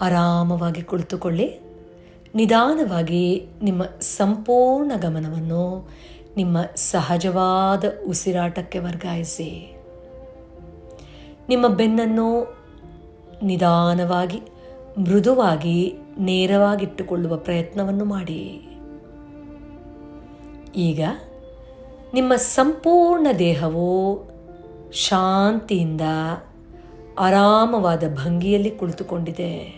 ಆರಾಮವಾಗಿ ಕುಳಿತುಕೊಳ್ಳಿ. ನಿಧಾನವಾಗಿ ನಿಮ್ಮ ಸಂಪೂರ್ಣ ಗಮನವನ್ನು ನಿಮ್ಮ ಸಹಜವಾದ ಉಸಿರಾಟಕ್ಕೆ ವರ್ಗಾಯಿಸಿ. ನಿಮ್ಮ ಬೆನ್ನನ್ನು ನಿಧಾನವಾಗಿ, ಮೃದುವಾಗಿ, ನೇರವಾಗಿಟ್ಟುಕೊಳ್ಳುವ ಪ್ರಯತ್ನವನ್ನು ಮಾಡಿ. ಈಗ ನಿಮ್ಮ ಸಂಪೂರ್ಣ ದೇಹವು ಶಾಂತಿಯಿಂದ ಆರಾಮವಾದ ಭಂಗಿಯಲ್ಲಿ ಕುಳಿತುಕೊಂಡಿದೆ.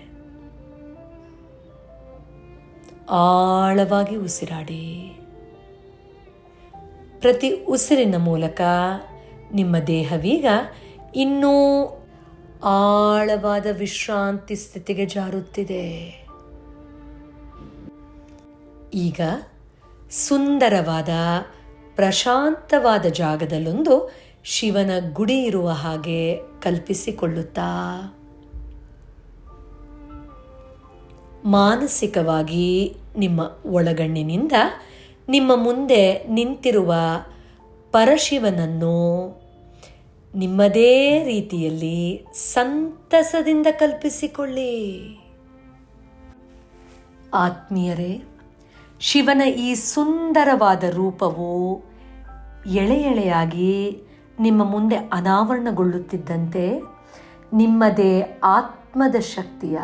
ಆಳವಾಗಿ ಉಸಿರಾಡಿ. ಪ್ರತಿ ಉಸಿರಿನ ಮೂಲಕ ನಿಮ್ಮ ದೇಹವೀಗ ಇನ್ನೂ ಆಳವಾದ ವಿಶ್ರಾಂತಿ ಸ್ಥಿತಿಗೆ ಜಾರುತ್ತಿದೆ. ಈಗ ಸುಂದರವಾದ, ಪ್ರಶಾಂತವಾದ ಜಾಗದಲ್ಲೊಂದು ಶಿವನ ಗುಡಿ ಇರುವ ಹಾಗೆ ಕಲ್ಪಿಸಿಕೊಳ್ಳುತ್ತಾ. ಮಾನಸಿಕವಾಗಿ ನಿಮ್ಮ ಒಳಗಣ್ಣಿನಿಂದ ನಿಮ್ಮ ಮುಂದೆ ನಿಂತಿರುವ ಪರಶಿವನನ್ನು ನಿಮ್ಮದೇ ರೀತಿಯಲ್ಲಿ ಸಂತಸದಿಂದ ಕಲ್ಪಿಸಿಕೊಳ್ಳಿ. ಆತ್ಮೀಯರೇ, ಶಿವನ ಈ ಸುಂದರವಾದ ರೂಪವು ಎಳೆ ಎಳೆಯಾಗಿ ನಿಮ್ಮ ಮುಂದೆ ಅನಾವರಣಗೊಳ್ಳುತ್ತಿದ್ದಂತೆ ನಿಮ್ಮದೇ ಆತ್ಮದ ಶಕ್ತಿಯ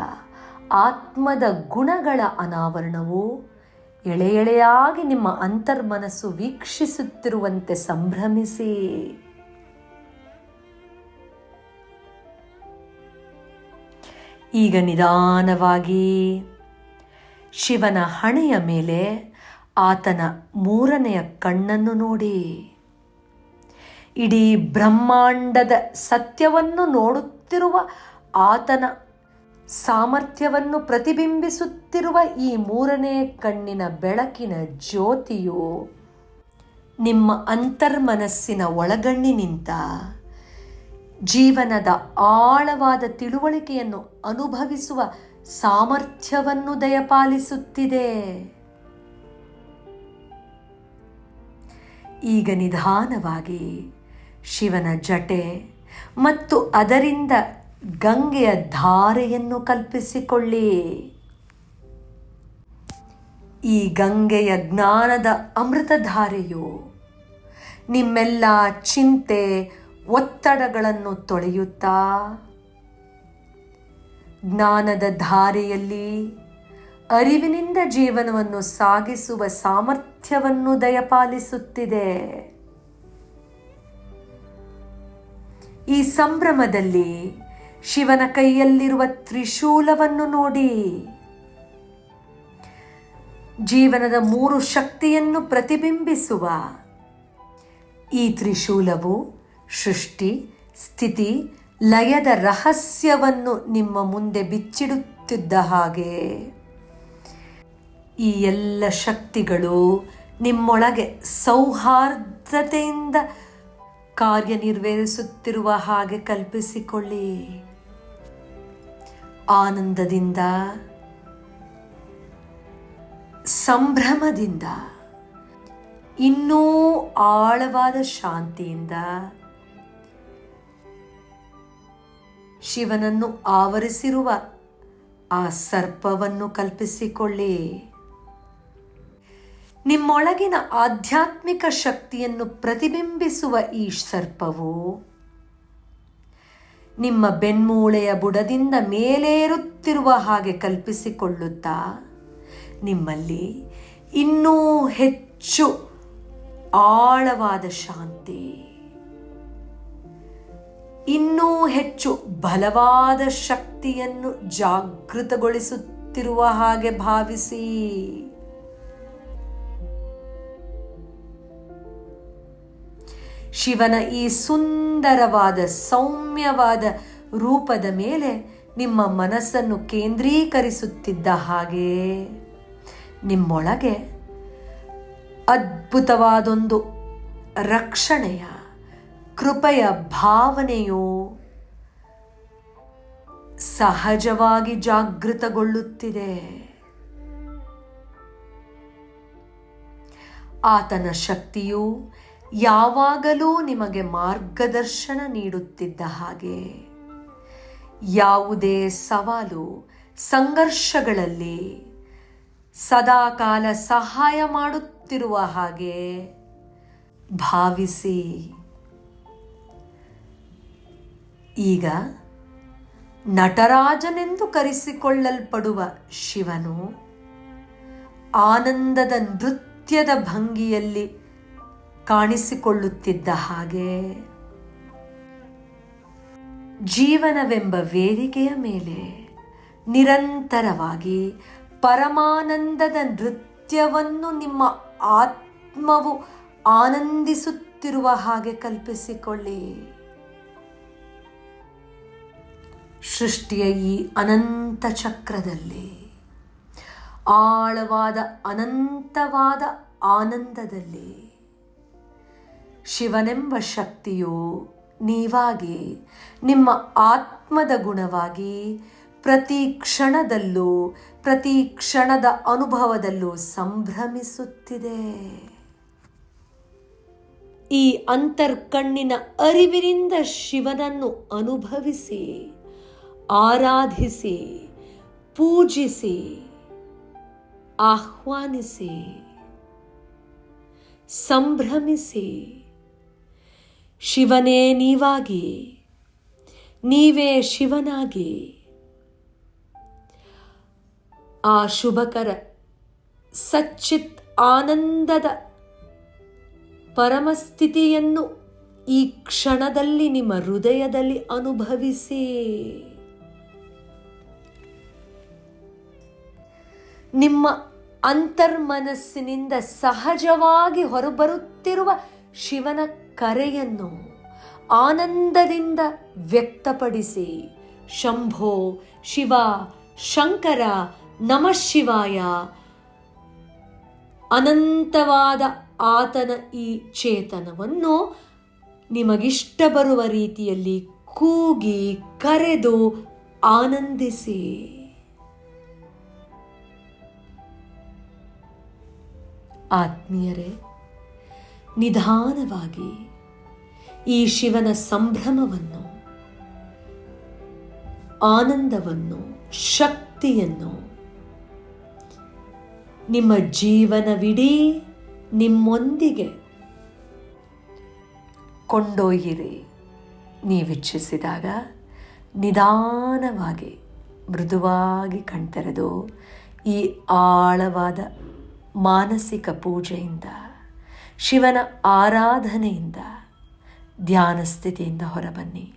ಆತ್ಮದ ಗುಣಗಳ ಅನಾವರಣವು ಎಳೆ ಎಳೆಯಾಗಿ ನಿಮ್ಮ ಅಂತರ್ಮನಸ್ಸು ವೀಕ್ಷಿಸುತ್ತಿರುವಂತೆ ಸಂಭ್ರಮಿಸಿ. ಈಗ ನಿಧಾನವಾಗಿ ಶಿವನ ಹಣೆಯ ಮೇಲೆ ಆತನ ಮೂರನೆಯ ಕಣ್ಣನ್ನು ನೋಡಿ. ಇಡೀ ಬ್ರಹ್ಮಾಂಡದ ಸತ್ಯವನ್ನು ನೋಡುತ್ತಿರುವ ಆತನ ಸಾಮರ್ಥ್ಯವನ್ನು ಪ್ರತಿಬಿಂಬಿಸುತ್ತಿರುವ ಈ ಮೂರನೇ ಕಣ್ಣಿನ ಬೆಳಕಿನ ಜ್ಯೋತಿಯು ನಿಮ್ಮ ಅಂತರ್ಮನಸ್ಸಿನ ಒಳಗಣ್ಣಿನಿಂದ ಜೀವನದ ಆಳವಾದ ತಿಳುವಳಿಕೆಯನ್ನು ಅನುಭವಿಸುವ ಸಾಮರ್ಥ್ಯವನ್ನು ದಯಪಾಲಿಸುತ್ತಿದೆ. ಈಗ ನಿಧಾನವಾಗಿ ಶಿವನ ಜಟೆ ಮತ್ತು ಅದರಿಂದ ಗಂಗೆಯ ಧಾರೆಯನ್ನು ಕಲ್ಪಿಸಿಕೊಳ್ಳಿ. ಈ ಗಂಗೆಯ ಜ್ಞಾನದ ಅಮೃತಧಾರೆಯು ನಿಮ್ಮೆಲ್ಲ ಚಿಂತೆ, ಒತ್ತಡಗಳನ್ನು ತೊಳೆಯುತ್ತಾ? ಜ್ಞಾನದ ಧಾರೆಯಲ್ಲಿ ಅರಿವಿನಿಂದ ಜೀವನವನ್ನು ಸಾಗಿಸುವ ಸಾಮರ್ಥ್ಯವನ್ನು ದಯಪಾಲಿಸುತ್ತಿದೆ. ಈ ಸಂಭ್ರಮದಲ್ಲಿ ಶಿವನ ಕೈಯಲ್ಲಿರುವ ತ್ರಿಶೂಲವನ್ನು ನೋಡಿ. ಜೀವನದ ಮೂರು ಶಕ್ತಿಯನ್ನು ಪ್ರತಿಬಿಂಬಿಸುವ. ಈ ತ್ರಿಶೂಲವು ಸೃಷ್ಟಿ, ಸ್ಥಿತಿ, ಲಯದ ರಹಸ್ಯವನ್ನು ನಿಮ್ಮ ಮುಂದೆ ಬಿಚ್ಚಿಡುತ್ತಿದ್ದ ಹಾಗೆ. ಈ ಎಲ್ಲ ಶಕ್ತಿಗಳು ನಿಮ್ಮೊಳಗೆ ಸೌಹಾರ್ದತೆಯಿಂದ ಕಾರ್ಯನಿರ್ವಹಿಸುತ್ತಿರುವ ಹಾಗೆ ಕಲ್ಪಿಸಿಕೊಳ್ಳಿ. ಆನಂದದಿಂದ, ಸಂಭ್ರಮದಿಂದ, ಇನ್ನೂ ಆಳವಾದ ಶಾಂತಿಯಿಂದ ಶಿವನನ್ನು ಆವರಿಸಿರುವ ಆ ಸರ್ಪವನ್ನು ಕಲ್ಪಿಸಿಕೊಳ್ಳಿ. ನಿಮ್ಮೊಳಗಿನ ಆಧ್ಯಾತ್ಮಿಕ ಶಕ್ತಿಯನ್ನು ಪ್ರತಿಬಿಂಬಿಸುವ ಈ ಸರ್ಪವು ನಿಮ್ಮ ಬೆನ್ಮೂಳೆಯ ಬುಡದಿಂದ ಮೇಲೇರುತ್ತಿರುವ ಹಾಗೆ ಕಲ್ಪಿಸಿಕೊಳ್ಳುತ್ತಾ, ನಿಮ್ಮಲ್ಲಿ ಇನ್ನೂ ಹೆಚ್ಚು ಆಳವಾದ ಶಾಂತಿ, ಇನ್ನೂ ಹೆಚ್ಚು ಬಲವಾದ ಶಕ್ತಿಯನ್ನು ಜಾಗೃತಗೊಳಿಸುತ್ತಿರುವ ಹಾಗೆ ಭಾವಿಸಿ. ಶಿವನ ಈ ಸುಂದರವಾದ, ಸೌಮ್ಯವಾದ ರೂಪದ ಮೇಲೆ ನಿಮ್ಮ ಮನಸ್ಸನ್ನು ಕೇಂದ್ರೀಕರಿಸುತ್ತಿದ್ದ ಹಾಗೆ ನಿಮ್ಮೊಳಗೆ ಅದ್ಭುತವಾದೊಂದು ರಕ್ಷಣೆಯ, ಕೃಪೆಯ ಭಾವನೆಯು ಸಹಜವಾಗಿ ಜಾಗೃತಗೊಳ್ಳುತ್ತಿದೆ. ಆತನ ಶಕ್ತಿಯು ಯಾವಾಗಲೂ ನಿಮಗೆ ಮಾರ್ಗದರ್ಶನ ನೀಡುತ್ತಿದ್ದ ಹಾಗೆ. ಯಾವುದೇ ಸವಾಲು ಸಂಘರ್ಷಗಳಲ್ಲಿ ಸದಾಕಾಲ ಸಹಾಯ ಮಾಡುತ್ತಿರುವ ಹಾಗೆ ಭಾವಿಸಿ. ಈಗ ನಟರಾಜನೆಂದು ಕರೆಸಿಕೊಳ್ಳಲ್ಪಡುವ ಶಿವನು ಆನಂದದ ನೃತ್ಯದ ಭಂಗಿಯಲ್ಲಿ ಕಾಣಿಸಿಕೊಳ್ಳುತ್ತಿದ್ದ ಹಾಗೆ. ಜೀವನವೆಂಬ ವೇದಿಕೆಯ ಮೇಲೆ ನಿರಂತರವಾಗಿ ಪರಮಾನಂದದ ನೃತ್ಯವನ್ನು ನಿಮ್ಮ ಆತ್ಮವು ಆನಂದಿಸುತ್ತಿರುವ ಹಾಗೆ ಕಲ್ಪಿಸಿಕೊಳ್ಳಿ. ಸೃಷ್ಟಿಯ ಈ ಅನಂತ ಚಕ್ರದಲ್ಲಿ ಆಳವಾದ ಅನಂತವಾದ ಆನಂದದಲ್ಲಿ ಶಿವನೆಂಬ ಶಕ್ತಿಯು ನೀವಾಗಿ, ನಿಮ್ಮ ಆತ್ಮದ ಗುಣವಾಗಿ ಪ್ರತಿ ಕ್ಷಣದಲ್ಲೂ, ಪ್ರತಿ ಕ್ಷಣದ ಅನುಭವದಲ್ಲೂ ಸಂಭ್ರಮಿಸುತ್ತಿದೆ. ಈ ಅಂತರ್ಕಣ್ಣಿನ ಅರಿವಿನಿಂದ ಶಿವನನ್ನು ಅನುಭವಿಸಿ, ಆರಾಧಿಸಿ, ಪೂಜಿಸಿ, ಆಹ್ವಾನಿಸಿ, ಸಂಭ್ರಮಿಸಿ. ಶಿವನೇ ನೀವಾಗಿ, ನೀವೇ ಶಿವನಾಗಿ. ಆ ಶುಭಕರ ಸಚ್ಚಿತ್ ಆನಂದದ ಪರಮಸ್ಥಿತಿಯನ್ನು ಈ ಕ್ಷಣದಲ್ಲಿ ನಿಮ್ಮ ಹೃದಯದಲ್ಲಿ ಅನುಭವಿಸಿ. ನಿಮ್ಮ ಅಂತರ್ಮನಸ್ಸಿನಿಂದ ಸಹಜವಾಗಿ ಹೊರಬರುತ್ತಿರುವ ಶಿವನ ಕರೆಯನ್ನು ಆನಂದದಿಂದ ವ್ಯಕ್ತಪಡಿಸಿ, ಶಂಭೋ ಶಿವ ಶಂಕರ ನಮಃ ಶಿವಾಯ ಅನಂತವಾದ ಆತನ ಈ ಚೇತನವನ್ನು ನಿಮಗಿಷ್ಟ ಬರುವ ರೀತಿಯಲ್ಲಿ ಕೂಗಿ ಕರೆದು ಆನಂದಿಸಿ. ಆತ್ಮೀಯರೇ ನಿಧಾನವಾಗಿ ಈ ಶಿವನ ಸಂಭ್ರಮವನ್ನು, ಆನಂದವನ್ನು, ಶಕ್ತಿಯನ್ನು ನಿಮ್ಮ ಜೀವನವಿಡೀ ನಿಮ್ಮೊಂದಿಗೆ ಕೊಂಡೊಯ್ಯಿರಿ. ನೀವಿಚ್ಛಿಸಿದಾಗ ನಿಧಾನವಾಗಿ, ಮೃದುವಾಗಿ ಕಣ್ತೆರೆದು ಈ ಆಳವಾದ ಮಾನಸಿಕ ಪೂಜೆಯಿಂದ ಶಿವನ ಆರಾಧನೆಯಿಂದ ಧ್ಯಾನ ಸ್ಥಿತಿಯಿಂದ ಹೊರಬನ್ನಿ.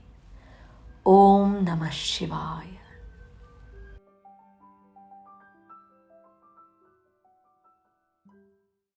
ಓಂ ನಮಃ ಶಿವಾಯ.